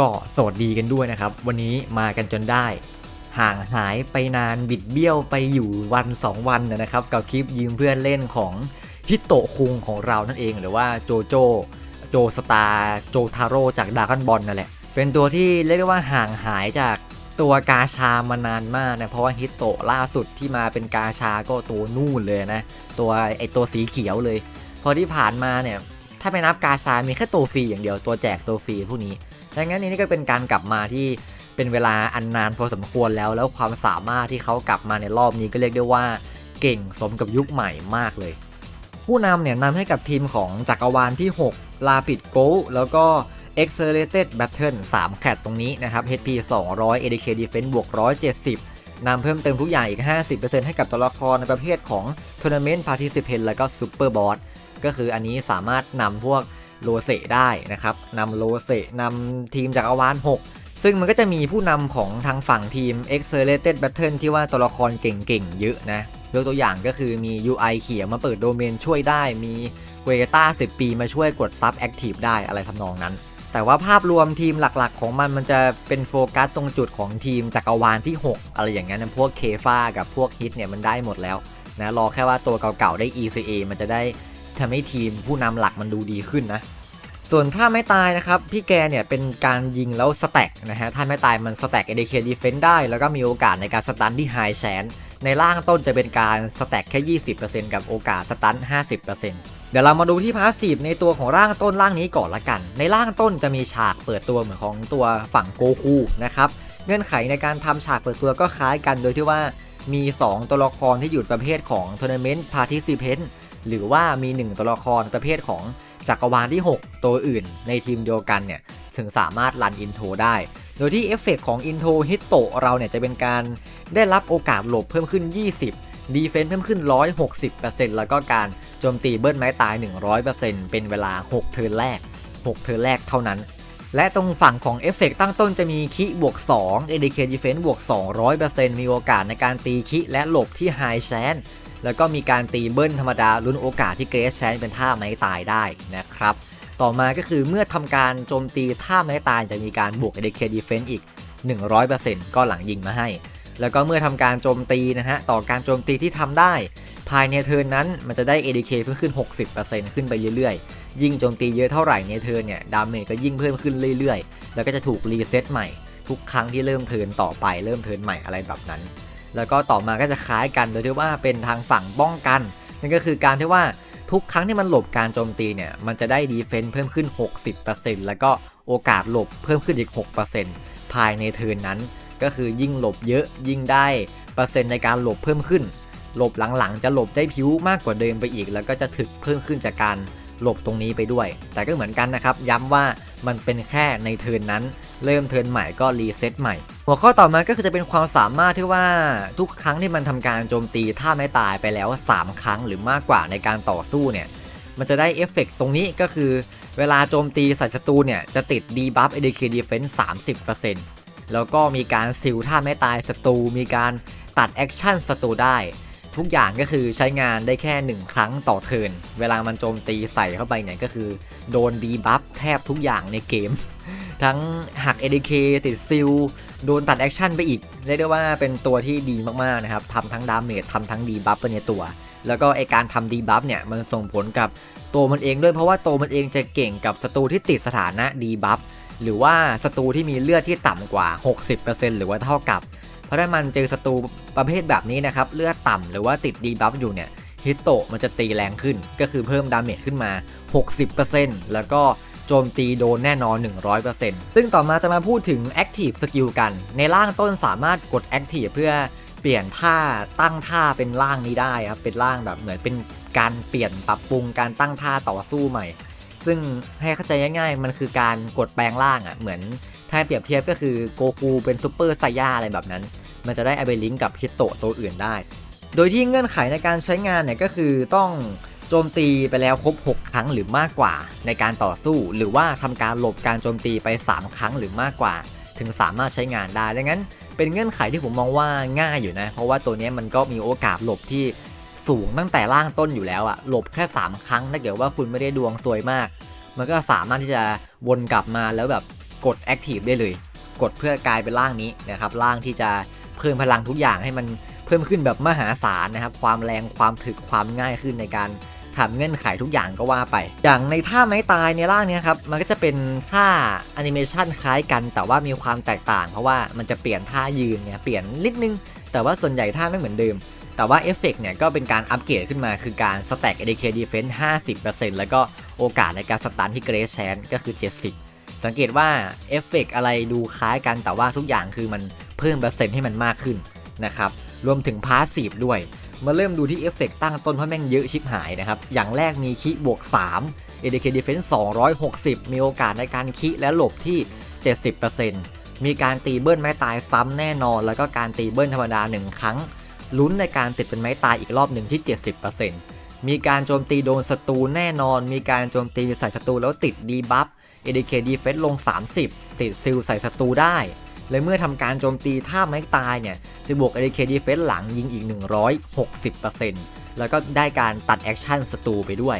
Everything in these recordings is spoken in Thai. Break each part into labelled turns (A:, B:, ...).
A: ก็สวัสดีกันด้วยนะครับ วันนี้มากันจนได้ ห่างหายไปนานบิดเบี้ยวไปอยู่วัน 2 วันนะครับ กับคลิปยืมเพื่อนเล่นของฮิโตะคุงของเรานั่นเอง หรือว่าโจโจโจสตาร์โจทาโร่จากดากอนบอลนั่นแหละ เป็นตัวที่เรียกได้ว่าห่างหายจากตัวกาชามานานมากนะเพราะว่าฮิโตะล่าสุดที่มาเป็นกาชาก็ตัวนู่นเลยนะ ตัวไอตัวสีเขียวเลย พอที่ผ่านมาเนี่ยถ้าไม่นับกาชามีแค่ตัวฟรีอย่างเดียวตัวแจกตัวฟรีพวกนี้ ดังนั้นนี่ก็เป็นการกลับมาที่เป็นเวลาอันนานพอสมควรแล้ว แล้วความสามารถที่เขากลับมาในรอบนี้ก็เรียกได้ว่าเก่งสมกับยุคใหม่มากเลย ผู้นำเนี่ยนำให้กับทีมของจักรวาลที่ 6 ลาปิดโกแล้วก็ Accelerated Battle 3 แคตตรงนี้นะครับ HP 200 ADK Defense บวก 170 นำเพิ่มเติมทุกอย่างอีก 50%ให้กับตัวละครในประเภทของ Tournament Participant แล้วก็ Super Boss ก็คืออันนี้สามารถนำพวก โลเซได้นะครับนำโลเซนำทีมจากอวาน 6 ซึ่งมันก็จะมีผู้นำของทางฝั่งทีม Accelerated Battle ที่ว่าตัวละครเก่งๆ เยอะนะยกตัวอย่างก็คือมี UI เขียวมาเปิดโดเมนช่วยได้ มีเวต้า10 ปีมาช่วยกดซับแอคทีฟได้อะไรทำนองนั้น แต่ว่าภาพรวมทีมหลักๆ ของมันมันจะเป็นโฟกัสตรงจุดของทีมจักรวาลที่ 6 อะไรอย่างเงี้ยนะพวกเคฟ้ากับพวกฮิตเนี่ยมันได้หมดแล้วนะรอแค่ว่าตัวเก่าๆได้ ECA มันจะได้ ทำให้ทีมผู้นำหลักมันดูดีขึ้นนะ ส่วนถ้าไม่ตายนะครับ พี่แกเนี่ยเป็นการยิงแล้วสแต็กนะฮะถ้าไม่ตายมันสแต็ก ADK Defense ได้ แล้วก็มีโอกาสในการสตันที่ไฮแชนในล่างต้นจะเป็นการสแต็กแค่ 20%กับโอกาสสตัน 50%เดี๋ยวเรามาดูที่พาสซีฟในตัวของร่างต้นร่างนี้ก่อนละกัน ในร่างต้นจะมีฉากเปิดตัวเหมือนของตัวฝั่งโกคูนะครับ เงื่อนไขในการทำฉากเปิดตัวก็คล้ายกันโดยที่ว่ามี 2 ตัวละครที่อยู่ประเภทของ Tournament Participant หรือว่ามี 1 ตัวละครประเภทของจักรวาลที่ 6 ตัวอื่นในทีมเดียวกันเนี่ยถึงสามารถรันอินโทรได้ โดยที่เอฟเฟกของอินโทรฮิตโตเราเนี่ยจะเป็นการได้รับโอกาสหลบเพิ่มขึ้น 20 ดีเฟนส์เพิ่มขึ้น 160%แล้วก็การโจมตีเบิ้ลไม้ตาย 100%เป็นเวลา 6 เทิร์นแรก 6 เทิร์นแรกเท่านั้นและตรงฝั่งของเอฟเฟกตั้งต้นจะมีคิบวก2 ADK Defense บวก 200%มีโอกาสในการตีคิและหลบที่ High Chance แล้วก็มีการตีเบิ้ลธรรมดาลุ้นโอกาสที่เกรสแชนเป็นท่าไม้ตายได้นะครับ ต่อมาก็คือเมื่อทำการโจมตีท่าไม้ตายจะมีการบวก ADK Defense อีก 100%ก็หลังยิงมาให้ แล้วก็เมื่อทำการโจมตีนะฮะต่อการโจมตีที่ทำได้ ภายในเทิร์นนั้นมันจะได้ ADK เพิ่มขึ้น 60%ขึ้นไปเรื่อยๆ ยิ่งโจมตีเยอะเท่าไหร่ในเทิร์นเนี่ยดาเมจก็ยิ่งเพิ่มขึ้นเรื่อยๆ แล้วก็จะถูกรีเซ็ตใหม่ ทุกครั้งที่เริ่มเทิร์นต่อไปเริ่มเทิร์นใหม่อะไรแบบนั้น แล้วก็ต่อมาก็จะคล้ายกันโดยที่ว่าเป็นทางฝั่งป้องกัน นั่นก็คือการที่ว่าทุกครั้งที่มันหลบการโจมตีเนี่ย มันจะได้ดีเฟนส์เพิ่มขึ้น 60%แล้วก็โอกาสหลบเพิ่มขึ้นอีก 6%ภายในเทิร์นนั้น ก็คือยิ่งหลบเยอะยิ่งได้เปอร์เซ็นต์ในการหลบเพิ่มขึ้น หลบหลังๆ จะหลบได้ผิวมากกว่าเดิมไปอีก แล้วก็จะถึกเพิ่มขึ้นจากการหลบตรงนี้ไปด้วย แต่ก็เหมือนกันนะครับ ย้ำว่ามันเป็นแค่ในเทิร์นนั้น เริ่มเทิร์นใหม่ก็รีเซ็ตใหม่ หัวข้อต่อมาก็คือจะเป็นความสามารถที่ว่าทุกครั้งที่มันทำการโจมตีถ้าไม่ตายไปแล้ว 3 ครั้งหรือมากกว่าในการต่อสู้เนี่ย มันจะได้เอฟเฟกตรงนี้ก็คือ เวลาโจมตีใส่ศัตรูเนี่ย จะติดดีบัฟ ADK Defense 30%แล้วก็มีการซิลท่าไม่ตายศัตรูมีการตัดแอคชั่นศัตรูได้ ทุกอย่างก็คือใช้งานได้แค่ 1 ครั้งต่อเทิร์นเวลามันโจมตีใส่เข้าไปเนี่ยก็คือ โดนดีบัฟแทบทุกอย่างในเกม ทั้งหัก ADK ติดซิล โดนตัดแอคชั่นไปอีก เรียกได้ว่าเป็นตัวที่ดีมากๆนะครับทำทั้งดาเมจทำทั้งดีบัฟไปในตัว แล้วก็ไอการทำดีบัฟเนี่ยมันส่งผลกับตัวมันเองด้วยเพราะว่าตัวมันเองจะเก่งกับศัตรูที่ติดสถานะดีบัฟหรือว่าศัตรูที่มีเลือดที่ต่ำกว่า 60%หรือว่าเท่ากับ เพราะถ้ามันเจอศัตรูประเภทแบบนี้นะครับเลือดต่ำหรือว่าติดดีบัฟอยู่เนี่ยฮิตโตมันจะตีแรงขึ้น ก็คือเพิ่มดาเมจขึ้นมา 60%แล้วก็ โจมตีโดนแน่นอน 100%ซึ่งต่อมาจะมาพูดถึง Active Skill กัน ในร่างต้นสามารถกด Active เพื่อเปลี่ยนท่าตั้งท่าเป็นร่างนี้ได้ครับ เป็นร่างแบบเหมือนเป็นการเปลี่ยนปรับปรุงการตั้งท่าต่อสู้ใหม่ ซึ่งให้เข้าใจง่ายๆ มันคือการกดแปลงร่างอะ่ะ เหมือนถ้าเปรียบเทียบก็คือโกคูเป็นซูเปอร์ไซย่าอะไรแบบนั้น มันจะได้เอาไปลิงก์กับฮิตโตะตัวอื่นได้ โดยที่เงื่อนไขในการใช้งานเนี่ยก็คือต้อง โจมตีไปแล้วครบ 6 ครั้งหรือมากกว่า ในการต่อสู้ หรือว่าทำการหลบการโจมตีไป 3 ครั้งหรือมากกว่า ถึงสามารถใช้งานได้ดังนั้น เป็นเงื่อนไขที่ผมมองว่าง่ายอยู่นะ เพราะว่าตัวนี้มันก็มีโอกาสหลบที่สูงตั้งแต่ล่างต้นอยู่แล้วอะหลบแค่ 3 ครั้งถ้าเกิดว่าคุณไม่ได้ดวงซวยมาก มันก็สามารถที่จะวนกลับมาแล้วแบบกด Active ได้เลย กดเพื่อกลายเป็นร่างนี้นะครับร่างที่จะเพิ่มพลังทุกอย่างให้มันเพิ่มขึ้นแบบมหาศาลนะครับ ความแรงความถึกความง่ายขึ้นในการ ทำเงื่อนไขทุกอย่างก็ว่าไป อย่างในท่าไม้ตายในร่างเนี้ยครับ มันก็จะเป็นท่าแอนิเมชันคล้ายกัน แต่ว่ามีความแตกต่าง เพราะว่ามันจะเปลี่ยนท่ายืนเนี่ยเปลี่ยนนิดนึง แต่ว่าส่วนใหญ่ท่าไม่เหมือนเดิม แต่ว่าเอฟเฟกเนี่ยก็เป็นการอัปเกรดขึ้นมาคือการ stack ADK defense 50%แล้วก็โอกาสในการสตันที่เกรสแชนก็คือ70สังเกตว่าเอฟเฟกอะไรดูคล้ายกันแต่ว่าทุกอย่างคือมันเพิ่มเปอร์เซ็นต์ให้มันมากขึ้นนะครับรวมถึงพาสซีฟด้วย มาเริ่มดูที่เอฟเฟกตั้งต้นเพราะแม่งเยอะชิบหายนะครับ อย่างแรกมีคิบวก3 ADK Defense 260 มีโอกาสในการคิและหลบที่ 70%มีการตีเบิ้ลไม้ตายซ้ำแน่นอน แล้วก็การตีเบิ้ลธรรมดา 1 ครั้ง ลุ้นในการติดเป็นไม้ตายอีกรอบหนึ่งที่ 70%มีการโจมตีโดนศัตรูแน่นอน มีการโจมตีใส่ศัตรูแล้วติดดีบัฟ ADK Defense ลง 30 ติดซิลใส่ศัตรูได้ และเมื่อทำการโจมตีท่าไม้ตายเนี่ย จะบวก ADK Defense หลังยิงอีก 160%แล้วก็ได้การตัดแอคชั่นศัตรูไปด้วย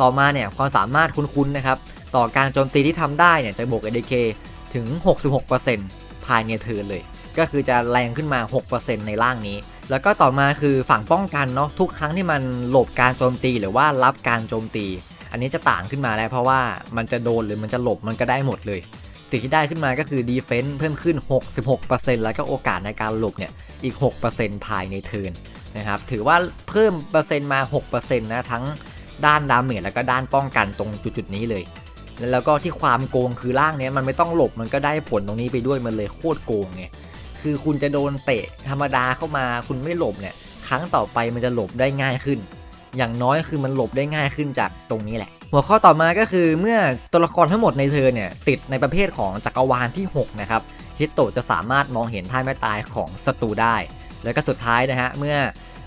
A: ต่อมาเนี่ยความสามารถคุ้นๆนะครับ ต่อการโจมตีที่ทำได้เนี่ยจะบวก ADK ถึง 66%ภายในเทิร์นเลย ก็คือจะแรงขึ้นมา 6%ในร่างนี้ แล้วก็ต่อมาคือฝั่งป้องกันเนาะทุกครั้งที่มันหลบการโจมตีหรือว่ารับการโจมตี อันนี้จะต่างขึ้นมาแล้วเพราะว่ามันจะโดนหรือมันจะหลบมันก็ได้หมดเลย สิ่งที่ได้ขึ้นมาก็คือ Defense เพิ่มขึ้น 66%แล้วก็โอกาสในการหลบเนี่ยอีก 6%ภายในเทิร์นนะครับถือว่าเพิ่มเปอร์เซ็นต์มา 6%นะทั้งด้านดาเมจแล้วก็ด้านป้องกันตรงจุดๆนี้เลย แล้วก็ที่ความโกงคือร่างเนี้ยมันไม่ต้องหลบมันก็ได้ผลตรงนี้ไปด้วยมันเลยโคตรโกงไงคือคุณจะโดนเตะธรรมดาเข้ามาคุณไม่หลบเนี่ยครั้งต่อไปมันจะหลบได้ง่ายขึ้น อย่างน้อยคือมันหลบได้ง่ายขึ้นจากตรงนี้แหละ หัวข้อต่อมาก็คือเมื่อตัวละครทั้งหมดในเธอเนี่ยติดในประเภทของจักรวาลที่ 6 นะครับฮิตโตะจะสามารถมองเห็นท่าแม่ตายของศัตรูได้ แล้วก็สุดท้ายนะฮะเมื่อ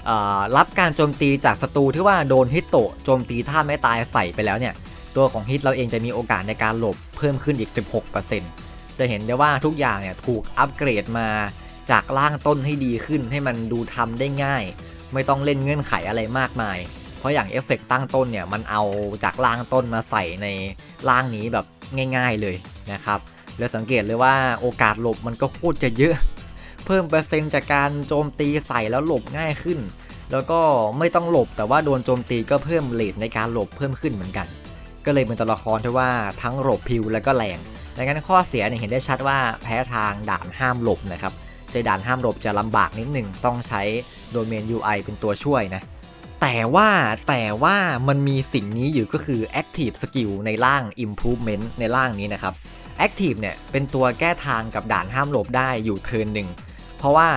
A: ออรับการโจมตีจากศัตรูที่ว่าโดนฮิตโตะโจมตีท่าแม่ตายใส่ไปแล้วเนี่ยตัวของฮิตเราเองจะมีโอกาสในการหลบเพิ่มขึ้นอีก 16%จะเห็นได้ว่าทุกอย่างเนี่ยถูกอัปเกรดมาจากล่างต้นให้ดีขึ้นให้มันดูทำได้ง่าย ไม่ต้องเล่นเงื่อนไขอะไรมากมาย เพราะอย่างเอฟเฟกตั้งต้นเนี่ยมันเอาจากล่างต้นมาใส่ในล่างนี้แบบง่ายๆเลยนะครับแล้วสังเกตเลยว่าโอกาสหลบมันก็โคตรจะเยอะ เพิ่มเปอร์เซ็นต์จากการโจมตีใส่แล้วหลบง่ายขึ้น แล้วก็ไม่ต้องหลบแต่ว่าโดนโจมตีก็เพิ่มเลทในการหลบเพิ่มขึ้นเหมือนกัน ก็เลยเป็นตัวละครที่ว่าทั้งหลบพิวแล้วก็แรงดังนั้นข้อเสียเนี่ยเห็นได้ชัดว่าแพ้ทางด่านห้ามหลบนะครับใจด่านห้ามหลบจะลำบากนิดหนึ่งต้องใช้โดเมน UI เป็นตัวช่วยนะ แต่ว่าแต่ว่ามันมีสิ่งนี้อยู่ก็คือ Active Skill ในร่าง Improvement ในร่างนี้นะครับ Active เนี่ยเป็นตัวแก้ทางกับด่านห้ามหลบได้อยู่เทิร์นหนึ่ง เพราะว่า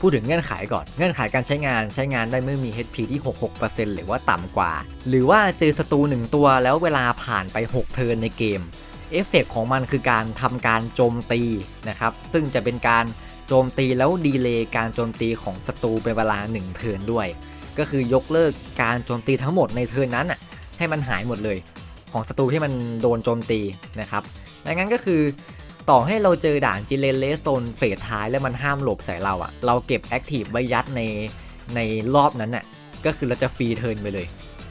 A: พูดถึงเงื่อนไขก่อน เงื่อนไขการใช้งานใช้งานได้เมื่อมี HP ที่ 66%หรือว่าต่ำกว่า หรือว่าเจอศัตรูหนึ่งตัวแล้วเวลาผ่านไป 6 เทิร์นในเกม เอฟเฟกของมันคือการทำการโจมตีนะครับ ซึ่งจะเป็นการโจมตีแล้วดีเลย์การโจมตีของศัตรูเป็นเวลา 1 เทิร์นด้วย ก็คือยกเลิกการโจมตีทั้งหมดในเทิร์นนั้นอะให้มันหายหมดเลย ของศัตรูที่มันโดนโจมตีนะครับดังนั้นก็คือต่อให้เราเจอด่านจิเลนเลสโซนเฟสท้ายแล้วมันห้ามหลบใส่เราอะ่ะ เราเก็บแอคทีฟไว้ยัดในในรอบนั้นน่ะก็คือเราจะฟรีเทิร์นไปเลย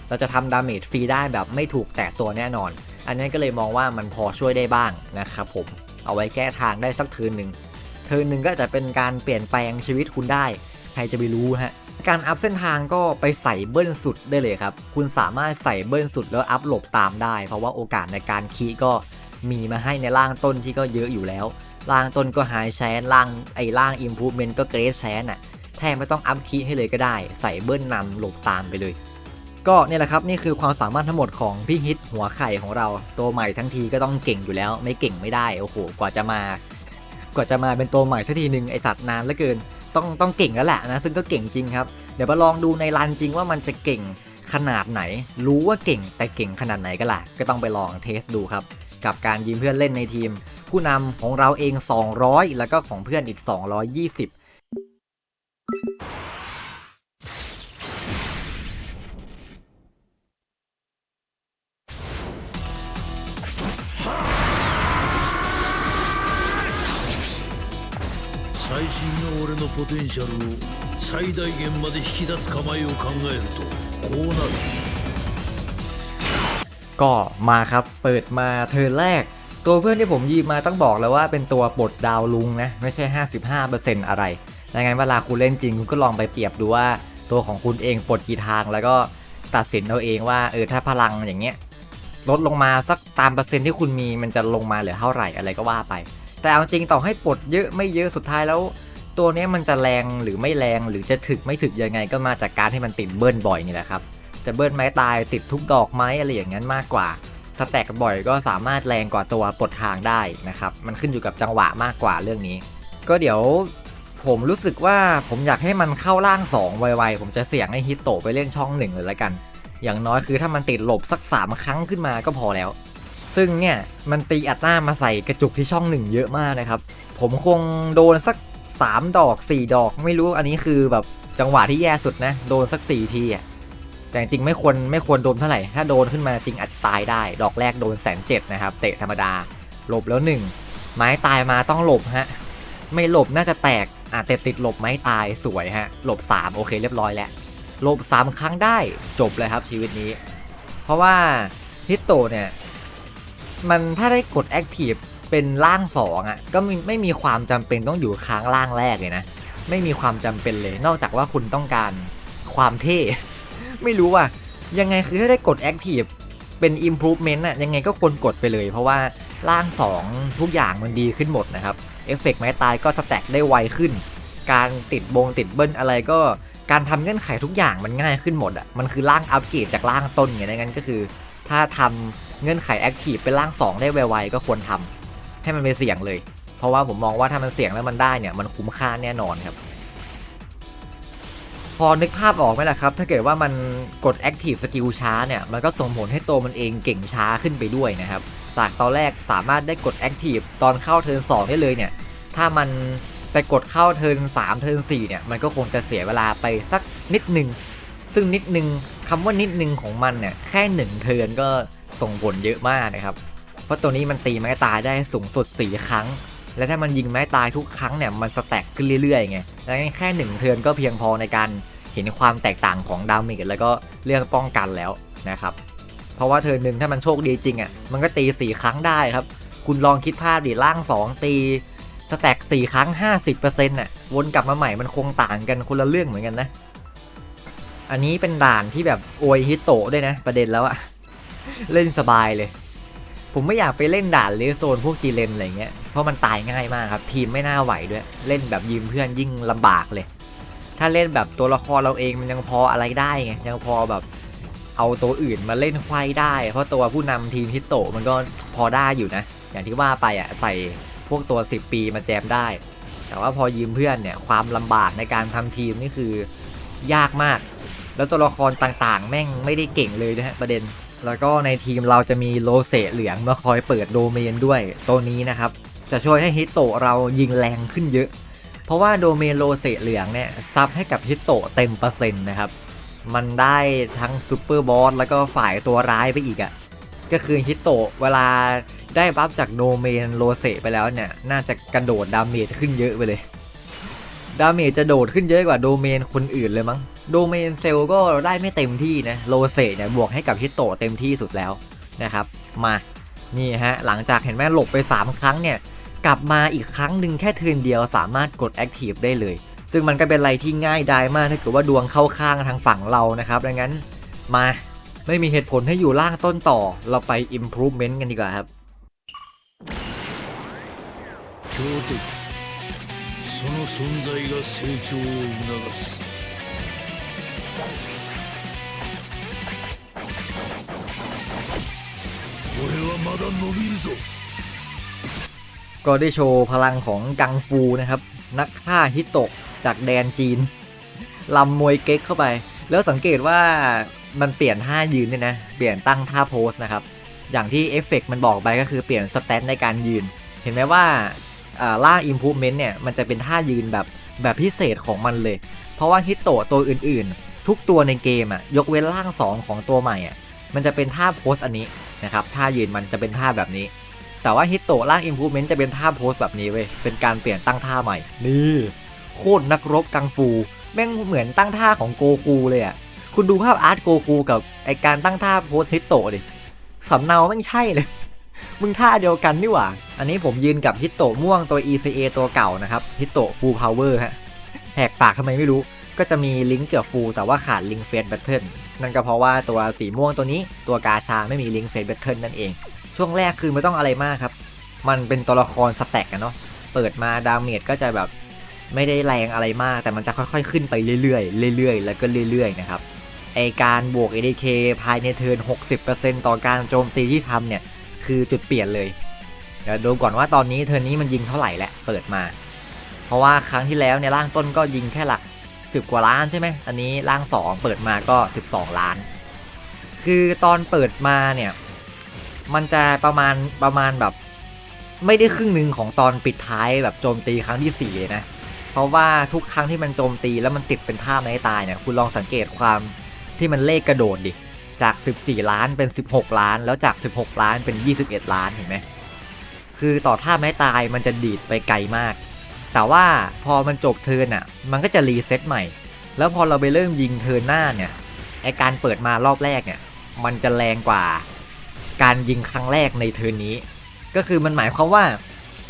A: เราจะทำดาเมจฟรีได้แบบไม่ถูกแตะตัวแน่นอน อันนี้ก็เลยมองว่ามันพอช่วยได้บ้างนะครับผม เอาไว้แก้ทางได้สักเทิร์นหนึ่งเทิร์นหนึ่งก็จะเป็นการเปลี่ยนแปลงชีวิตคุณได้ ใครจะไปรู้ฮะ การอัพเส้นทางก็ไปใส่เบิ้ลสุดได้เลยครับ คุณสามารถใส่เบิ้ลสุดแล้วอัพหลบตามได้ เพราะว่าโอกาสในการคีก็มีมาให้ในล่างต้นที่ก็เยอะอยู่แล้ว ล่างต้นก็ไฮแชนล่างไอ้ล่างอิมพูเมนต์ก็เกรสแชนอะแทบไม่ต้องอัพคีให้เลยก็ได้ ใส่เบิ้ลนำหลบตามไปเลย ก็เนี่ยแหละครับนี่คือความสามารถทั้งหมดของพี่ฮิตหัวไข่ของเรา ตัวใหม่ทั้งทีก็ต้องเก่งอยู่แล้ว ไม่เก่งไม่ได้โอ้โหกว่าจะมา กว่าจะมาเป็นตัวใหม่สักทีหนึ่งไอสัตว์นานเหลือเกิน ต้องต้องเก่งแล้วแหละนะซึ่งก็เก่งจริงครับ เดี๋ยวมาลองดูในรันจริงว่ามันจะเก่งขนาดไหน รู้ว่าเก่งแต่เก่งขนาดไหนก็ล่ะ ก็ต้องไปลองเทสดูครับ กับการยืมเพื่อนเล่นในทีม ผู้นำของเราเอง 200 แล้วก็ของเพื่อนอีก 220
B: 最新の俺のポテンシャルを最大限まで引き出す構えを考えるとこうなる
A: ก็มาครับ เปิดมาเธอแรก ตัวเพื่อนที่ผมยืมมาต้องบอกแล้วว่าเป็นตัวปลดดาวลุงนะ ไม่ใช่ 55%อะไรดังนั้นเวลาคุณเล่นจริงคุณก็ลองไปเปรียบดูว่าตัวของคุณเองปลดกี่ทาง แล้วก็ตัดสินเอาเองว่าเออถ้าพลังอย่างเงี้ยลดลงมาสักตามเปอร์เซ็นต์ที่คุณมีมันจะลงมาเหลือเท่าไหร่อะไรก็ว่าไป แต่เอาจริงต่อให้ปลดเยอะไม่เยอะสุดท้ายแล้ว ตัวนี้มันจะแรงหรือไม่แรงหรือจะถึกไม่ถึกยังไงก็มาจากการที่มันติดเบิ้ลบ่อยนี่แหละครับ จะเบิ้ลไม้ตายติดทุกดอกไม้อะไรอย่างนั้นมากกว่าสแต็กบ่อยก็สามารถแรงกว่าตัวปลดทางได้นะครับ มันขึ้นอยู่กับจังหวะมากกว่าเรื่องนี้ ก็เดี๋ยวผมรู้สึกว่าผมอยากให้มันเข้าร่าง 2 ไวๆ ผมจะเสี่ยงให้ฮิตโตไปเล่นช่องหนึ่งเลยละกัน อย่างน้อยคือถ้ามันติดหลบสัก 3 ครั้งขึ้นมาก็พอแล้ว ซึ่งเนี่ยมันตีอัดหน้ามาใส่กระจุกที่ช่องหนึ่งเยอะมากนะครับ ผมคงโดนสัก 3 ดอก 4 ดอกไม่รู้อันนี้คือแบบจังหวะที่แย่สุดนะ โดนสัก 4 ทีอะแต่จริงไม่ควรไม่ควรโดนเท่าไหร่ ถ้าโดนขึ้นมาจริงอาจจะตายได้ ดอกแรกโดนแสนเจ็ดนะครับ เตะธรรมดา หลบแล้วหนึ่งไม้ตายมาต้องหลบฮะ ไม่หลบน่าจะแตกอะแต่ติดหลบไม้ตายสวยฮะ หลบ 3 โอเคเรียบร้อยแล้ว หลบ 3 ครั้งได้จบเลยครับชีวิตนี้ เพราะว่าฮิตโตะเนี่ย มันถ้าได้กดแอคทีฟเป็นร่าง2อะก็ไม่ไม่มีความจำเป็นต้องอยู่ค้างร่างแรกเลยนะ ไม่มีความจำเป็นเลย นอกจากว่าคุณต้องการความเท่ ไม่รู้ว่ายังไงคือถ้าได้กด Active เป็น Improvement อะยังไงก็ควรกดไปเลย เพราะว่าร่าง 2 ทุกอย่างมันดีขึ้นหมดนะครับเอฟเฟกต์ไม้ตายก็สแต็กได้ไวขึ้น การติดบงติดเบิ้ลอะไรก็การทำเงื่อนไขทุกอย่างมันง่ายขึ้นหมดอะมันคือร่างอัปเกรดจากร่างต้นไงดังนั้นก็คือ ถ้าทำ เงื่อนไข Active เป็นร่าง 2 ได้ไวๆก็ควรทำให้มันเป็นเสี่ยงเลย เพราะว่าผมมองว่าถ้ามันเสี่ยงแล้วมันได้เนี่ยมันคุ้มค่าแน่นอนครับ พอนึกภาพออกไหมล่ะครับ ถ้าเกิดว่ามันกด Active Skill ช้าเนี่ยมันก็ส่งผลให้ตัวมันเองเก่งช้าขึ้นไปด้วยนะครับ จากตอนแรกสามารถได้กด Active ตอนเข้าเทิร์น2ได้เลยเนี่ยถ้ามันไปกดเข้าเทิร์น3เทิร์น4เนี่ยมันก็คงจะเสียเวลาไปสักนิดหนึ่งซึ่งนิดหนึ่งคำว่านิดหนึ่งของมันเนี่ยแค่หนึ่งเทิร์นก็ ส่งผลเยอะมากนะครับ เพราะตัวนี้มันตีไม้ตายได้สูงสุด 4 ครั้ง และถ้ามันยิงไม้ตายทุกครั้งเนี่ยมันสแต็กขึ้นเรื่อยๆไงดังนั้นแค่หนึ่งเทิร์นก็เพียงพอในการเห็นความแตกต่างของดาเมจแล้วก็เรื่องป้องกันแล้วนะครับ เพราะว่าเทิร์นหนึ่งถ้ามันโชคดีจริงอะ่ะมันก็ตี 4 ครั้งได้ครับ คุณลองคิดภาพดิร่าง 2 ตีสแต็ก4 ครั้ง 50%น่ะวนกลับมาใหม่มันคงต่างกันคนละเรื่องเหมือนกันนะ อันนี้เป็นด่านที่แบบโอยฮิตโตด้วยนะ ประเด็นแล้วอะ เล่นสบายเลย ผมไม่อยากไปเล่นด่านเลสโซนพวกจีเลนอะไรเงี้ย เพราะมันตายง่ายมากครับ ทีมไม่น่าไหวด้วย เล่นแบบยืมเพื่อนยิ่งลำบากเลย ถ้าเล่นแบบตัวละครเราเองมันยังพออะไรได้ไง ยังพอแบบเอาตัวอื่นมาเล่นไฟได้ เพราะตัวผู้นำทีมฮิตโตมันก็พอได้อยู่นะ อย่างที่ว่าไปอะใส่พวกตัว 10 ปีมาแจมได้ แต่ว่าพอยืมเพื่อนเนี่ยความลำบากในการทำทีมนี่คือยากมาก แล้วตัวละครต่างๆ แม่งไม่ได้เก่งเลยนะฮะประเด็น แล้วก็ในทีมเราจะมีโลเซเหลืองมาคอยเปิดโดเมนด้วย ตัวนี้นะครับ จะช่วยให้ฮิตโตะเรายิงแรงขึ้นเยอะ เพราะว่าโดเมนโลเซเหลืองเนี่ยซับให้กับฮิตโตะเต็มเปอร์เซ็นต์นะครับ มันได้ทั้งซูเปอร์บอสแล้วก็ฝ่ายตัวร้ายไปอีกอะ่ะ ก็คือฮิตโตะเวลาได้บัฟจากโดเมนโลเซไปแล้วเนี่ย น่าจะกระโดดดาเมจขึ้นเยอะไปเลย ดาเมจจะโดดขึ้นเยอะกว่าโดเมนคนอื่นเลยมั้ง โดเมนเซลก็ได้ไม่เต็มที่นะ โลเซเนี่ยบวกให้กับฮิตโตะเต็มที่สุดแล้วนะครับ มา นี่ฮะ หลังจากเห็นแม่หลบไป 3 ครั้งเนี่ย กลับมาอีกครั้งหนึ่งแค่เทิร์นเดียวสามารถกด Active ได้เลย ซึ่งมันก็เป็นอะไรที่ง่ายดายมากถ้าเกิดว่าดวงเข้าข้างทางฝั่งเรานะครับ ดังนั้นมาไม่มีเหตุผลให้อยู่ล่างต้นต่อ เราไป Improvement กันดีกว่าครับ
B: 強敵その存在が成長を促す俺はまだ伸びるぞ
A: ก็ได้โชว์พลังของกังฟูนะครับ นักฆ่าฮิโตะจากแดนจีนลำมวยเก๊กเข้าไป แล้วสังเกตว่ามันเปลี่ยนท่ายืนเนี่ยนะ เปลี่ยนตั้งท่าโพสนะครับ อย่างที่เอฟเฟกต์มันบอกไปก็คือเปลี่ยนสแตทในการยืน เห็นไหมว่าอ่าล่าง Improvement เนี่ย มันจะเป็นท่ายืนแบบแบบพิเศษของมันเลย เพราะว่าฮิตโตะตัวอื่นๆ ทุกตัวในเกมอะยกเว้นร่าง 2 ของตัวใหม่อะมันจะเป็นท่าโพสอันนี้นะครับท่ายืนมันจะเป็นท่าแบบนี้ แต่ว่าฮิตโตะร่าง Improvement จะเป็นท่าโพสแบบนี้เว้ยเป็นการเปลี่ยนตั้งท่าใหม่นี่โคตรนักรบกังฟู แม่งเหมือนตั้งท่าของโกคูเลยอะคุณดูภาพอาร์ตโกคูกับไอการตั้งท่าโพสฮิตโตะดิสำเนาแม่งใช่เลยมึงท่าเดียวกันนี่หว่า อันนี้ผมยืนกับฮิตโตะม่วงตัว ECA ตัวเก่านะครับ ฮิตโตะ Full Power ฮะ แหกปากทำไมไม่รู้ ก็จะมีลิงก์เกือบฟูลแต่ว่าขาดลิงก์เฟสแบทเทิลนั่นก็เพราะว่าตัวสีม่วงตัวนี้ตัวกาชาไม่มีลิงก์เฟสแบทเทิลนั่นเอง ช่วงแรกคือไม่ต้องอะไรมากครับ มันเป็นตัวละครสแต็กอะเนาะเปิดมาดาเมจก็จะแบบไม่ได้แรงอะไรมาก แต่มันจะค่อยๆขึ้นไปเรื่อยๆเรื่อยๆ แล้วก็เรื่อยๆนะครับไอการบวก ADK ภายในเทิร์น60%ต่อการโจมตีที่ทำเนี่ยคือจุดเปลี่ยนเลยเดี๋ยวดูก่อนว่าตอนนี้เทิร์นนี้มันยิงเท่าไหร่แหละเปิดมา เพราะว่าครั้งที่แล้วเนี่ยร่างต้นก็ยิงแค่หลัก 10 กว่าล้านใช่ไหมอันนี้ร่าง 2 เปิดมาก็ 12 ล้าน คือตอนเปิดมาเนี่ย มันจะประมาณประมาณแบบ ไม่ได้ครึ่งหนึ่งของตอนปิดท้ายแบบโจมตีครั้งที่ 4 เลยนะ เพราะว่าทุกครั้งที่มันโจมตีแล้วมันติดเป็นท่าไม้ตายเนี่ยคุณลองสังเกตความที่มันเลขกระโดดดิจาก 14 ล้านเป็น 16 ล้าน แล้วจาก 16 ล้านเป็น 21 ล้านเห็นไหมคือต่อท่าไม้ตายมันจะดีดไปไกลมาก แต่ว่าพอมันจบเทิร์นอะ มันก็จะรีเซ็ตใหม่ แล้วพอเราไปเริ่มยิงเทิร์นหน้าเนี่ยไอการเปิดมารอบแรกเนี่ย มันจะแรงกว่า การยิงครั้งแรกในเทิร์นนี้ ก็คือมันหมายความว่า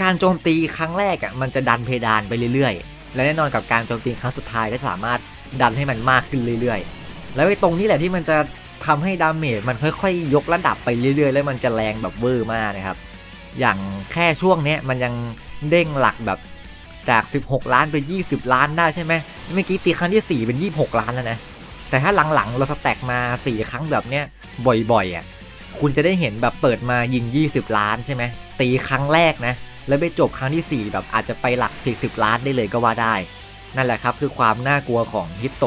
A: การโจมตีครั้งแรกอะมันจะดันเพดานไปเรื่อยๆ และแน่นอนกับการโจมตีครั้งสุดท้ายก็สามารถดันให้มันมากขึ้นเรื่อยๆ แล้วไอ้ตรงนี้แหละที่มันจะทำให้ดาเมจมันค่อยๆ ยกระดับไปเรื่อยๆ แล้วมันจะแรงแบบเวอร์มากนะครับ อย่างแค่ช่วงเนี้ยมันยังเด้งหลักแบบ จาก 16 ล้านเป็น20 ล้านได้ใช่ไหมเมื่อกี้ตีครั้งที่ 4 เป็น 26 ล้านแล้วนะ แต่ถ้าหลังๆ เราสแต็กมา 4 ครั้งแบบเนี้ยบ่อยๆอะคุณจะได้เห็นแบบเปิดมายิง 20 ล้านใช่ไหมตีครั้งแรกนะ แล้วไปจบครั้งที่ 4 แบบอาจจะไปหลัก 40 ล้านได้เลยก็ว่าได้ นั่นแหละครับคือความน่ากลัวของฮิตโต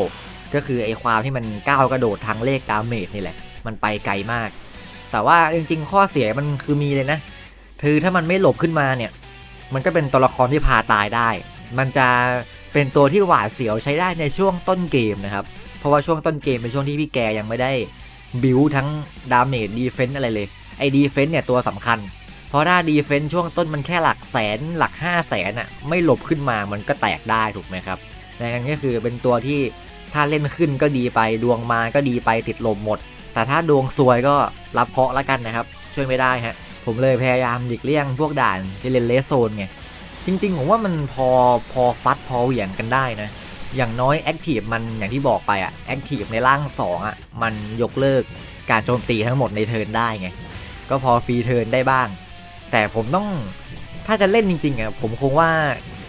A: ก็คือไอ้ความที่มันก้าวกระโดดทางเลขดาเมจนี่แหละ มันไปไกลมาก แต่ว่าจริงๆ ข้อเสียมันคือมีเลยนะคือถ้ามันไม่หลบขึ้นมาเนี่ย มันก็เป็นตัวละครที่พาตายได้ มันจะเป็นตัวที่หวาดเสียวใช้ได้ในช่วงต้นเกมนะครับ เพราะว่าช่วงต้นเกมเป็นช่วงที่พี่แกยังไม่ได้บิวทั้งดาเมจดีเฟนต์อะไรเลย ไอ้ดีเฟนต์เนี่ยตัวสำคัญ เพราะถ้าดีเฟนต์ช่วงต้นมันแค่หลักแสนหลัก 5 0 0แสนอะไม่หลบขึ้นมามันก็แตกได้ถูกไหมครับดังนั้นก็คือเป็นตัวที่ถ้าเล่นขึ้นก็ดีไปดวงมาก็ดีไปติดลมหมด แต่ถ้าดวงซวยก็รับเคราะห์แล้วกันนะครับ ช่วยไม่ได้ฮะ ผมเลยพยายามหลีกเลี่ยงพวกด่านที่เลนเลสโซนไง จริง ๆ ผมว่ามันพอพอฟัดพอเหวี่ยงกันได้นะ อย่างน้อยแอคทีฟมันอย่างที่บอกไปอะแอคทีฟในร่าง2อะมันยกเลิกการโจมตีทั้งหมดในเทิร์นได้ไง ก็พอฟรีเทิร์นได้บ้าง แต่ผมต้องถ้าจะเล่นจริงๆอะผมคงว่า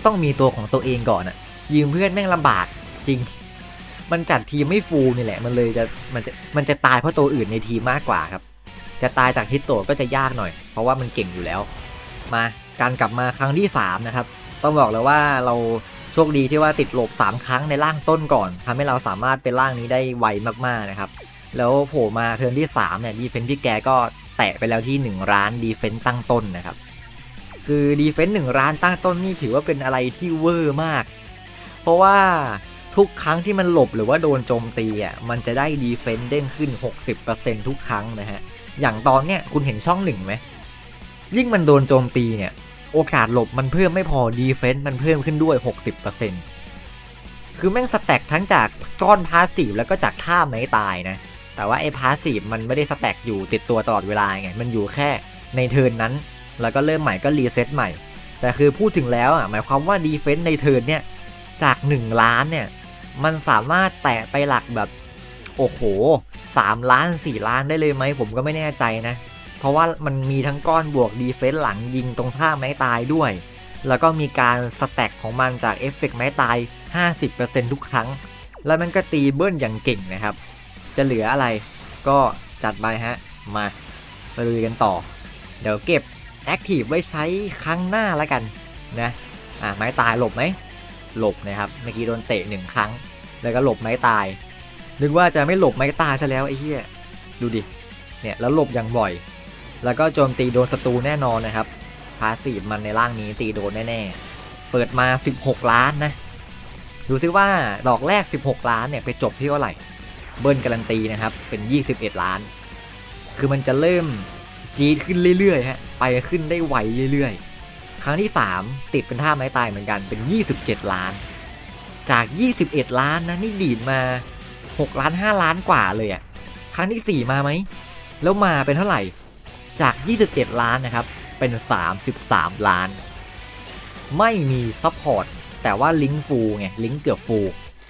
A: ต้องมีตัวของตัวเองก่อนอะยืมเพื่อนแม่งลำบากจริง มันจัดทีมไม่ฟูลนี่แหละ มันเลยจะมันจะมันจะตายเพราะตัวอื่นในทีมมากกว่าครับ จะตายจากฮิตโตะก็จะยากหน่อย เพราะว่ามันเก่งอยู่แล้ว มาการกลับมาครั้งที่ 3 นะครับ ต้องบอกเลยว่าเราโชคดีที่ว่าติดหลบ 3 ครั้งในร่างต้นก่อนทำให้เราสามารถเป็นร่างนี้ได้ไวมากๆนะครับ แล้วโผล่มาเทิร์นที่3เนี่ยดีเฟนต์ที่แกก็แตะไปแล้วที่ 1 ร้านดีเฟนต์ตั้งต้นนะครับ คือดีเฟนต์หนึ่งร้านตั้งต้นนี่ถือว่าเป็นอะไรที่เวอร์มาก เพราะว่าทุกครั้งที่มันหลบหรือว่าโดนโจมตีอะมันจะได้ดีเฟนต์เด้งขึ้น 60%ทุกครั้งนะฮะอย่างตอนเนี้ยคุณเห็นช่องหนึ่งไหม ยิ่งมันโดนโจมตีเนี่ย โอกาสหลบมันเพิ่มไม่พอดีเฟนต์มันเพิ่มขึ้นด้วย 60%คือแม่งสแต็กทั้งจากก้อนพาสซีฟแล้วก็จากท่าไม้ตายนะ แต่ว่าไอ้พาสซีฟมันไม่ได้สแต็กอยู่ติดตัวตลอดเวลาไง มันอยู่แค่ในเทิร์นนั้น แล้วก็เริ่มใหม่ก็รีเซ็ตใหม่ แต่คือพูดถึงแล้วอะหมายความว่าดีเฟนต์ในเทิร์นเนี่ยจาก 1 ล้านเนี่ยมันสามารถแตะไปหลักแบบโอ้โห3ล้าน 4 ล้านได้เลยไหมผมก็ไม่แน่ใจนะ เพราะว่ามันมีทั้งก้อนบวกดีเฟนส์หลังยิงตรงท่าไม้ตายด้วย แล้วก็มีการสแต็กของมันจากเอฟเฟกต์ไม้ตาย 50%ทุกครั้ง แล้วมันก็ตีเบิ้ลอย่างเก่งนะครับ จะเหลืออะไรก็จัดไปฮะ มาไปลุยกันต่อ เดี๋ยวเก็บแอคทีฟไว้ใช้ครั้งหน้าแล้วกันนะอะไม้ตายหลบไหมหลบนะครับเมื่อกี้โดนเตะหนึ่งครั้ง แล้วก็หลบไม้ตาย นึกว่าจะไม่หลบไม้ตายซะแล้วไอ้เหี้ยดูดิเนี่ยแล้วหลบอย่างบ่อย แล้วก็โจมตีโดนศัตรูแน่นอนนะครับพาสีมันในร่างนี้ตีโดนแน่ๆ เปิดมา 16 ล้านนะ ดูซิว่าดอกแรก 16 ล้านเนี่ยไปจบที่เท่าไหร่ เบิ้ลการันตีนะครับ เป็น 21 ล้าน คือมันจะเริ่มจีดขึ้นเรื่อยๆฮะ ไปขึ้นได้ไวเรื่อยๆ ครั้งที่ 3 ติดเป็นท่าไม้ตายเหมือนกัน เป็น 27 ล้าน จาก 21 ล้านนะนี่ดีดมา 6 ล้าน 5 ล้านกว่าเลยอะ่ะครั้งที่ 4 มาไหม แล้วมาเป็นเท่าไหร่ จาก 27 ล้านนะครับ เป็น 33 ล้าน ไม่มีซัพพอร์ต แต่ว่าลิงก์ฟูลไง ลิงก์เกือบฟู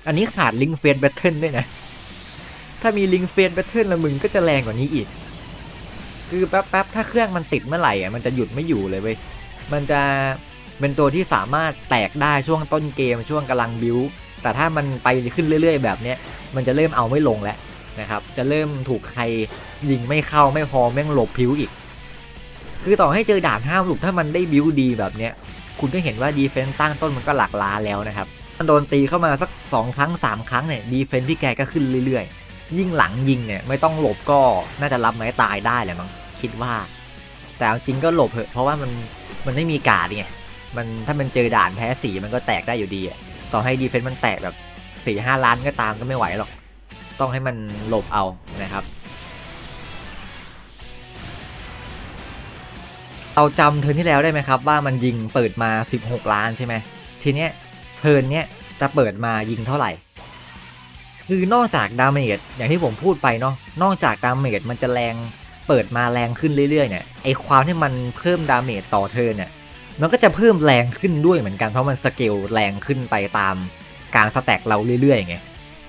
A: อันนี้ขาดลิงก์เฟสแบทเทิลด้วยนะ ถ้ามีลิงก์เฟสแบทเทิลละมึงก็จะแรงกว่านี้อีก คือแป๊บๆ ถ้าเครื่องมันติดเมื่อไหร่อะ มันจะหยุดไม่อยู่เลยเว้ย มันจะเป็นตัวที่สามารถแตกได้ช่วงต้นเกมช่วงกำลังบิวแต่ถ้ามันไปขึ้นเรื่อย ๆ แบบเนี้ย มันจะเริ่มเอาไม่ลงแล้ว นะครับ จะเริ่มถูกใครยิงไม่เข้าไม่พอแม่งหลบพิวอีก คือต่อให้เจอด่านห้ามหลุกถ้ามันได้บิวดีแบบเนี้ย คุณก็เห็นว่าดีเฟนต์ตั้งต้นมันก็หลักล้าแล้วนะครับมันโดนตีเข้ามาสัก 2 ครั้ง 3 ครั้งเนี่ยดีเฟนต์พี่แกก็ขึ้นเรื่อยๆ ยิ่งหลังยิงเนี่ยไม่ต้องหลบก็น่าจะรับไม้ตายได้แหละมั้งคิดว่า แต่จริงก็หลบเถอะเพราะว่ามันมันไม่มีกาดไงมันถ้ามันเจอด่านแพ้สีมันก็แตกได้อยู่ดีต่อให้ดีเฟนต์มันแตกแบบสี่ห้าล้านก็ตามก็ไม่ไหวหรอก ต้องให้มันหลบเอานะครับเอาจำเทิร์นที่แล้วได้ไหมครับ ว่ามันยิงเปิดมา 16 ล้านใช่ไหมทีเนี้ยเทิร์นเนี้ยจะเปิดมายิงเท่าไหร่ คือนอกจากดาเมจอย่างที่ผมพูดไปเนาะนอกจากดาเมจมันจะแรงเปิดมาแรงขึ้นเรื่อยๆเนี่ยไอความที่มันเพิ่มดาเมจต่อเทิร์นเนี่ยมันก็จะเพิ่มแรงขึ้นด้วยเหมือนกันเพราะมันสเกลแรงขึ้นไปตามการสแต็กเราเรื่อยๆไง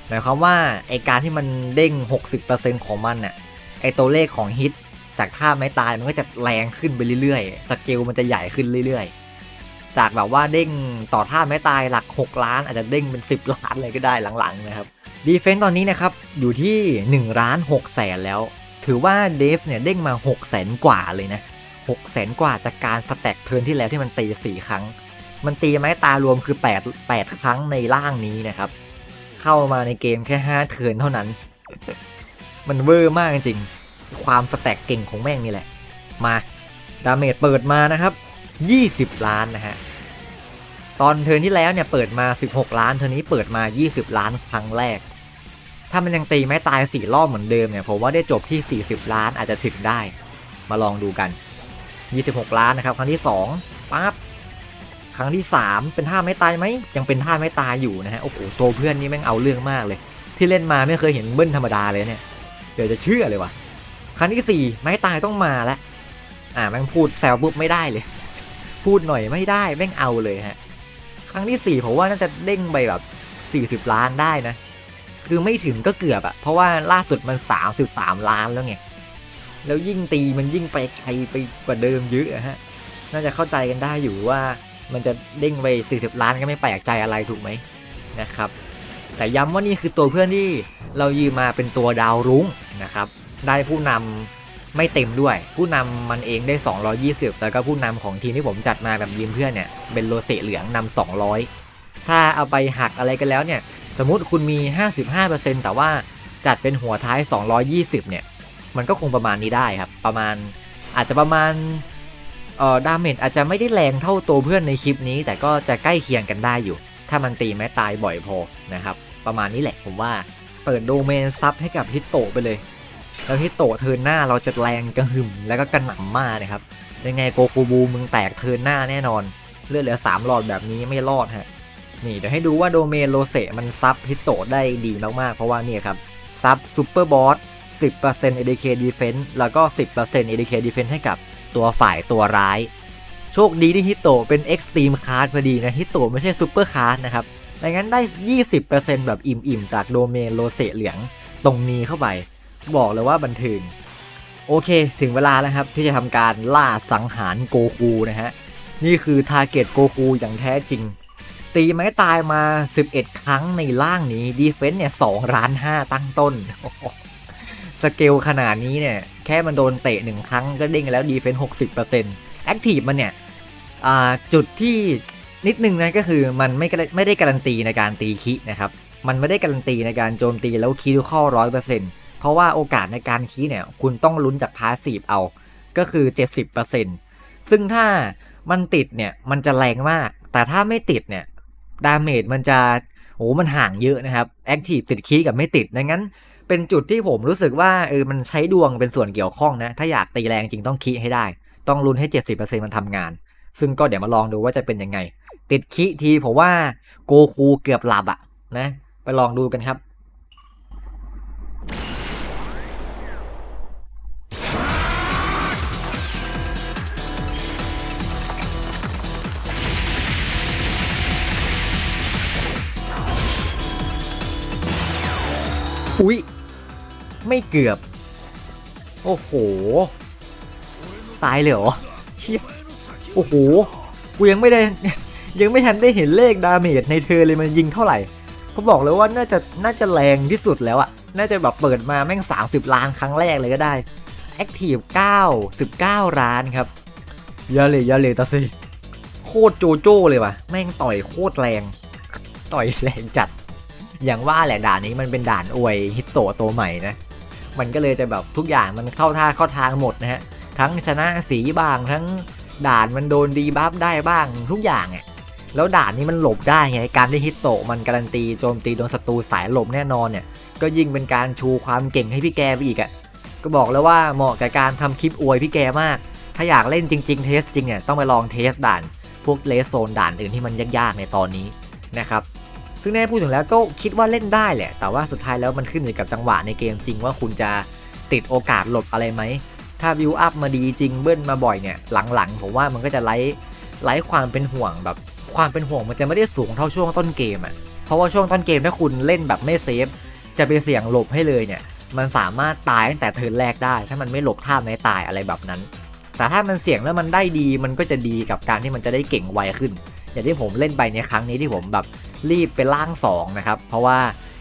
A: หมายความว่าไอการที่มันเด้ง 60%ของมันน่ะไอตัวเลขของฮิตจากท่าไม้ตายมันก็จะแรงขึ้นไปเรื่อยๆ สเกลมันจะใหญ่ขึ้นเรื่อยๆ จากแบบว่าเด้งต่อท่าไม้ตายหลัก 6 ล้าน อาจจะเด้งเป็น 10 ล้านเลยก็ได้หลังๆนะครับดีเฟนต์ตอนนี้นะครับอยู่ที่1ล้าน6แสนแล้ว ถือว่าเดฟเนี่ยเด้งมา6แสนกว่าเลยนะ6แสนกว่าจากการสแต็กเทิร์นที่แล้วที่มันตี 4 ครั้ง มันตีไม้ตารวมคือ 8 8 ครั้งในร่างนี้นะครับ เข้ามาในเกมแค่5เทิร์นเท่านั้น มันเวอร์มากจริง ความสแต็กเก่งของแม่งนี่แหละ มา ดาเมจเปิดมานะครับ 20 ล้านนะฮะ ตอนเทิร์นที่แล้วเนี่ยเปิดมา 16 ล้าน เทิร์นนี้เปิดมา 20 ล้านครั้งแรก ถ้ามันยังตีไม่ตาย 4 รอบเหมือนเดิมเนี่ยผมว่าได้จบที่ 40 ล้านอาจจะถึงได้ มาลองดูกัน 26 ล้านนะครับ ครั้งที่ 2ปั๊บ ครั้งที่ 3 เป็นท่าไม่ตายไหมยังเป็นท่าไม่ตายอยู่นะฮะโอ้โหตัวเพื่อนนี่แม่งเอาเรื่องมากเลย ที่เล่นมาไม่เคยเห็นเบิ้ลธรรมดาเลยเนี่ยเดี๋ยวจะเชื่อเลยว่ะครั้งที่ 4 ไม้ตายต้องมาแล้วอ่าแม่งพูดแซวปุ๊บไม่ได้เลย พูดหน่อยไม่ได้แม่งเอาเลยฮะครั้งที่4ผมว่าน่าจะเด้งไปแบบ 40 ล้านได้นะ คือไม่ถึงก็เกือบอะเพราะว่าล่าสุดมัน 33 ล้านแล้วไงแล้วยิ่งตีมันยิ่งไปไกลไปกว่าเดิมเยอะฮะน่าจะเข้าใจกันได้อยู่ว่า มันจะเด้งไป 40 ล้านก็ไม่แปลกใจอะไรถูกไหมนะครับ แต่ย้ำว่านี่คือตัวเพื่อนที่เรายืมมาเป็นตัวดาวรุ้งนะครับ ได้ผู้นำไม่เต็มด้วย ผู้นำมันเองได้ 220 แล้วก็ผู้นำของทีมที่ผมจัดมาแบบยืมเพื่อนเนี่ยเป็นโลเซเหลืองนำ200 ถ้าเอาไปหักอะไรกันแล้วเนี่ย สมมติคุณมี 55%แต่ว่าจัดเป็นหัวท้าย 220 เนี่ย มันก็คงประมาณนี้ได้ครับ ประมาณอาจจะประมาณ เอ่อดาเมจอาจจะไม่ได้แรงเท่าตัวเพื่อนในคลิปนี้ แต่ก็จะใกล้เคียงกันได้อยู่ ถ้ามันตีแม้ตายบ่อยพอนะครับ ประมาณนี้แหละผมว่าเปิดโดเมนซับให้กับฮิตโตะไปเลย แล้วฮิตโตะเทินหน้าเราจะแรงกระหึ่มแล้วก็กระหน่ำมากนะครับยังไงโกคูบูมึงแตกเทินหน้าแน่นอน เลือดเหลือ3หลอดแบบนี้ไม่รอดฮะนี่เดี๋ยวให้ดูว่าโดเมนโลเซมันซับฮิตโตะได้ดีมากๆ เพราะว่าเนี่ยครับซับซูเปอร์บอส10% ADK Defense แล้วก็ 10% ADK Defense ให้กับ ตัวฝ่ายตัวร้าย โชคดีที่ฮิโตะเป็น Extreme Card พอดีนะฮิโตะไม่ใช่ซูเปอร์คาร์ดนะครับดังนั้นได้ 20%แบบอิ่มๆ จากโดเมนโลเซเหลืองตรงนี้เข้าไป บอกเลยว่าบันเทิงโอเค ถึงเวลาแล้วครับ ที่จะทำการล่าสังหารโกคูนะฮะ นี่คือทาร์เก็ตโกคูอย่างแท้จริง ตีไม้ตายมา 11 ครั้งในล่างนี้ดีเฟนส์เนี่ย2ล้าน5ตั้งต้น สเกลขนาดนี้เนี่ย แค่มันโดนเตะหนึ่งครั้งก็เด้งแล้วดีเฟนส์60%แอคทีฟมันเนี่ยจุดที่นิดนึงนะก็คือมันไม่ไม่ได้การันตีในการตีคินะครับ มันไม่ได้การันตีในการโจมตีแล้วคิวเข้าร้อยเปอร์เซ็นต์เพราะว่าโอกาสในการคีเนี่ยคุณต้องลุ้นจากพาสซีฟเอา ก็คือ 70%ซึ่งถ้ามันติดเนี่ยมันจะแรงมาก แต่ถ้าไม่ติดเนี่ยดาเมจมันจะโอ้มันห่างเยอะนะครับแอคทีฟติดคีกับไม่ติดดังนั้น เป็นจุดที่ผมรู้สึกว่าเออมันใช้ดวงเป็นส่วนเกี่ยวข้องนะ ถ้าอยากตีแรงจริงต้องคิให้ได้ ต้องลุ้นให้เจ็ดสิบเปอร์เซ็นต์มันทำงาน ซึ่งก็เดี๋ยวมาลองดูว่าจะเป็นยังไง ติดคิทีผมว่าโกคูเกือบหลับอะนะ ไปลองดูกันครับอุ้ย ไม่เกือบ โอ้โห ตายเลยเหรอเชี่ยโอ้โห กูยังไม่ได้ ยังไม่ทันได้เห็นเลขดาเมจในเธอเลยมันยิงเท่าไหร่เขาบอกเลยว่าน่าจะน่าจะแรงที่สุดแล้วอะน่าจะแบบเปิดมาแม่ง 30 ล้านครั้งแรกเลยก็ได้ Active 9 19ล้านครับยาเลยยาเลยตาสิโคตรโจโจ้เลยว่ะ แม่งต่อยโคตรแรง ต่อยแรงจัด อย่างว่าแหละด่านนี้มันเป็นด่านอวยฮิตโตะตัวใหม่นะ มันก็เลยจะแบบทุกอย่างมันเข้าท่าเข้าทางหมดนะฮะ ทั้งชนะสีบ้างทั้งด่านมันโดนดีบัฟได้บ้างทุกอย่างอะแล้วด่านนี้มันหลบได้ไงการที่ฮิตโตะมันการันตีโจมตีโดนศัตรูสายหลบแน่นอนเนี่ย ก็ยิ่งเป็นการชูความเก่งให้พี่แกไปอีกอะก็บอกแล้วว่าเหมาะกับการทำคลิปอวยพี่แกมาก ถ้าอยากเล่นจริง ๆ เทสจริงเนี่ยต้องไปลองเทสด่าน พวกเลสโซนด่านอื่นที่มันยากๆในตอนนี้นะครับ ซึ่งในพูดถึงแล้วก็คิดว่าเล่นได้แหละ แต่ว่าสุดท้ายแล้วมันขึ้นอยู่กับจังหวะในเกมจริงว่าคุณจะติดโอกาสหลบอะไรไหม ถ้าวิวอัพมาดีจริงเบิ้ลมาบ่อยเนี่ยหลังๆ ผมว่ามันก็จะไร้ไร้ความเป็นห่วงแบบความเป็นห่วงมันจะไม่ได้สูงเท่าช่วงต้นเกมอะ่ะ เพราะว่าช่วงต้นเกมถ้าคุณเล่นแบบไม่เซฟจะไปเสี่ยงหลบให้เลยเนี่ย มันสามารถตายตั้งแต่เทิร์นแรกได้ ถ้ามันไม่หลบท่าไม่ตายอะไรแบบนั้น แต่ถ้ามันเสี่ยงแล้วมันได้ดีมันก็จะดีกับการที่มันจะได้เก่งไวขึ้น อย่างที่ผมเล่นไปในครั้งนี้ที่ผมแบบ รีบไปล่างสองนะครับ เพราะว่า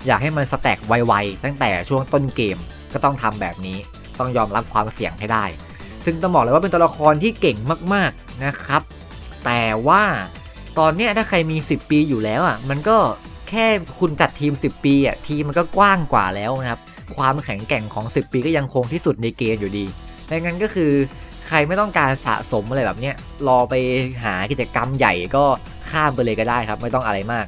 A: อยากให้มันสแต็กไวๆตั้งแต่ช่วงต้นเกมก็ต้องทำแบบนี้ต้องยอมรับความเสี่ยงให้ได้ ซึ่งต้องบอกเลยว่าเป็นตัวละครที่เก่งมากๆนะครับ แต่ว่าตอนเนี้ยถ้าใครมี 10 ปีอยู่แล้วอะมันก็แค่คุณจัดทีม 10 ปีอะทีมมันก็กว้างกว่าแล้วนะครับ ความแข็งแกร่งของ 10 ปีก็ยังคงที่สุดในเกมอยู่ดีดังนั้นก็คือใครไม่ต้องการสะสมอะไรแบบเนี้ยรอไปหากิจกรรมใหญ่ก็ข้ามไปเลยก็ได้ครับ ไม่ต้องอะไรมาก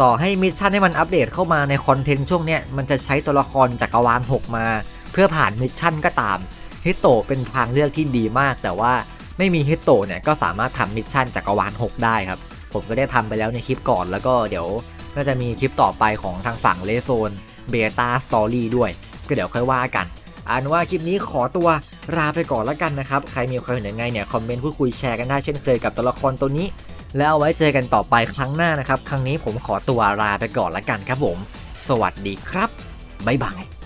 A: ต่อให้มิชชั่นให้มันอัปเดตเข้ามาในคอนเทนต์ช่วงเนี้ยมันจะใช้ตัวละครจักรวาล 6 มา เพื่อผ่านมิชชั่นก็ตามฮิโตะเป็นทางเลือกที่ดีมาก แต่ว่าไม่มีฮิโตะเนี่ยก็สามารถทำมิชชั่นจักรวาล 6 ได้ครับ ผมก็ได้ทำไปแล้วในคลิปก่อนแล้วก็เดี๋ยวน่าจะมีคลิปต่อไปของทางฝั่งเลโซนเบต้าสตอรี่ด้วย ก็เดี๋ยวค่อยว่ากันอันว่าคลิปนี้ขอตัวลาไปก่อนแล้วกันนะครับ ใครมีความเห็นยังไงเนี่ย คอมเมนต์พูดคุยแชร์กันได้เช่นเคยกับตัวละครตัวนี้ แล้วเอาไว้เจอกันต่อไปครั้งหน้านะครับ ครั้งนี้ผมขอตัวลาไปก่อนละกันครับผม สวัสดีครับบ๊ายบาย